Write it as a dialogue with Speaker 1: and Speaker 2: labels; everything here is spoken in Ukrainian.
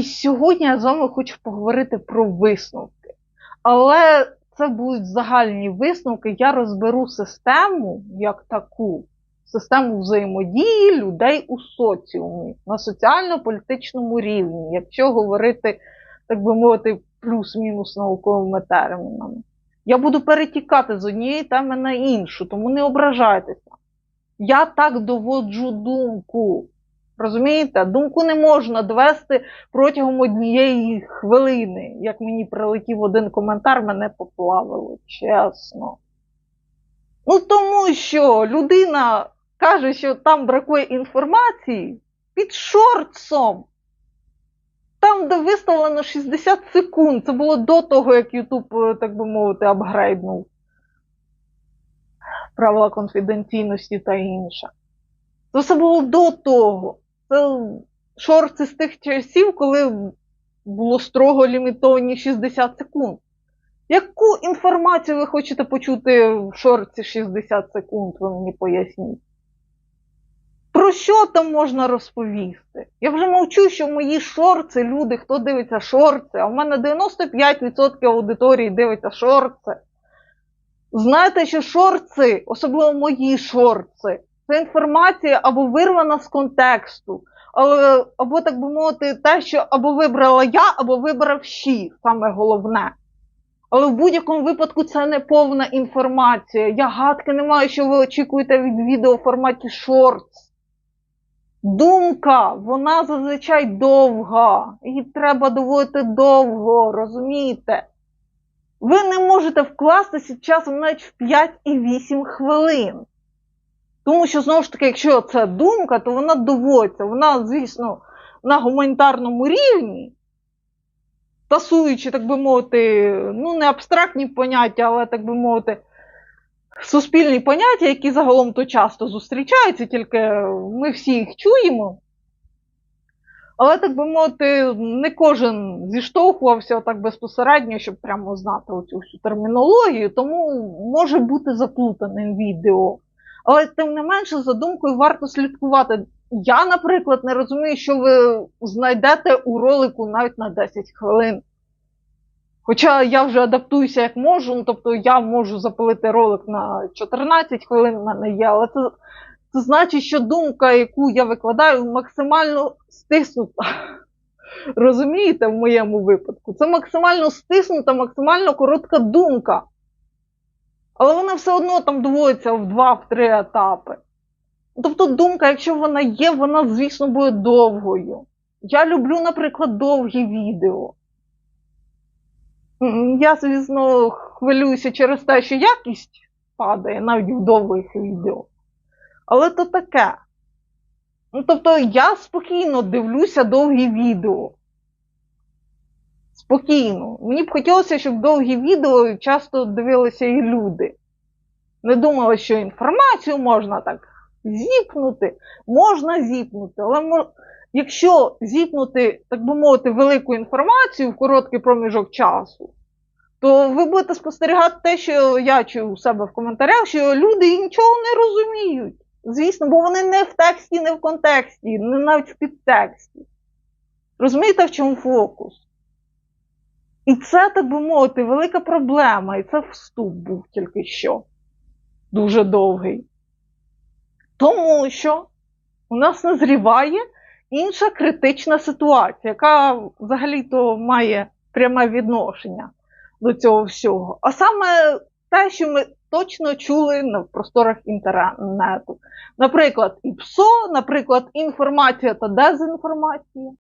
Speaker 1: І сьогодні я з вами хочу поговорити про висновки. Але це будуть загальні висновки. Я розберу систему як таку, систему взаємодії людей у соціумі на соціально-політичному рівні, якщо говорити, так би мовити, плюс-мінус науковими термінами. Я буду перетікати з однієї теми на іншу, тому не ображайтеся. Я так доводжу думку. Розумієте? Думку не можна довести протягом однієї хвилини. Як мені прилетів один коментар, мене поплавило, чесно. Ну, тому що людина каже, що там бракує інформації під шортсом. Там, де виставлено 60 секунд, це було до того, як YouTube, так би мовити, апгрейднув правила конфіденційності та інше. Це все було до того. Це шорти з тих часів, коли було строго лімітовані 60 секунд. Яку інформацію ви хочете почути в шорці 60 секунд, ви мені поясніть? Про що там можна розповісти? Я вже мовчу, що мої шорти, люди, хто дивиться шорти, а в мене 95% аудиторії дивиться шорти. Знаєте, що шорти, особливо мої шорти, це інформація або вирвана з контексту, або, так би мовити, те, що або вибрала я, або вибрав щі, саме головне. Але в будь-якому випадку це не повна інформація. Я гадки не маю, що ви очікуєте від відео в форматі шортс. Думка, вона зазвичай довга. Її треба доводити довго, розумієте? Ви не можете вкластися часом навіть в 5 і 8 хвилин. Тому що, знову ж таки, якщо це думка, то вона доводиться. Вона, звісно, на гуманітарному рівні, тасуючи, так би мовити, ну, не абстрактні поняття, але, так би мовити, суспільні поняття, які загалом то часто зустрічаються, тільки ми всі їх чуємо. Але, так би мовити, не кожен зіштовхувався так безпосередньо, щоб прямо знати оцю всю термінологію, тому може бути заплутаним відео. Але тим не менше, за думкою варто слідкувати. Я, наприклад, не розумію, що ви знайдете у ролику навіть на 10 хвилин. Хоча я вже адаптуюся як можу, ну, тобто я можу запалити ролик на 14 хвилин, в мене є, але це, це значить, що думка, яку я викладаю, максимально стиснута. Розумієте, в моєму випадку? Це максимально стиснута, максимально коротка думка. Але вона все одно там доводиться в два-три етапи. Тобто думка, якщо вона є, вона, звісно, буде довгою. Я люблю, наприклад, довгі відео. Я, звісно, хвилююся через те, що якість падає навіть в довгих відео. Але то таке. Ну, тобто я спокійно дивлюся довгі відео. Спокійно. Мені б хотілося, щоб довгі відео часто дивилися і люди. Не думали, що інформацію можна так зіпнути, можна зіпнути, але мож... якщо зіпнути, так би мовити, велику інформацію в короткий проміжок часу, то ви будете спостерігати те, що я чую у себе в коментарях, що люди нічого не розуміють. Звісно, бо вони не в тексті, не в контексті, не навіть в підтексті. Розумієте, в чому фокус? І це, так би мовити, велика проблема. І це вступ був тільки що. Дуже довгий. Тому що у нас назріває інша критична ситуація, яка взагалі-то має пряме відношення до цього всього. А саме те, що ми точно чули на просторах інтернету. Наприклад, ІПСО, наприклад, інформація та дезінформація.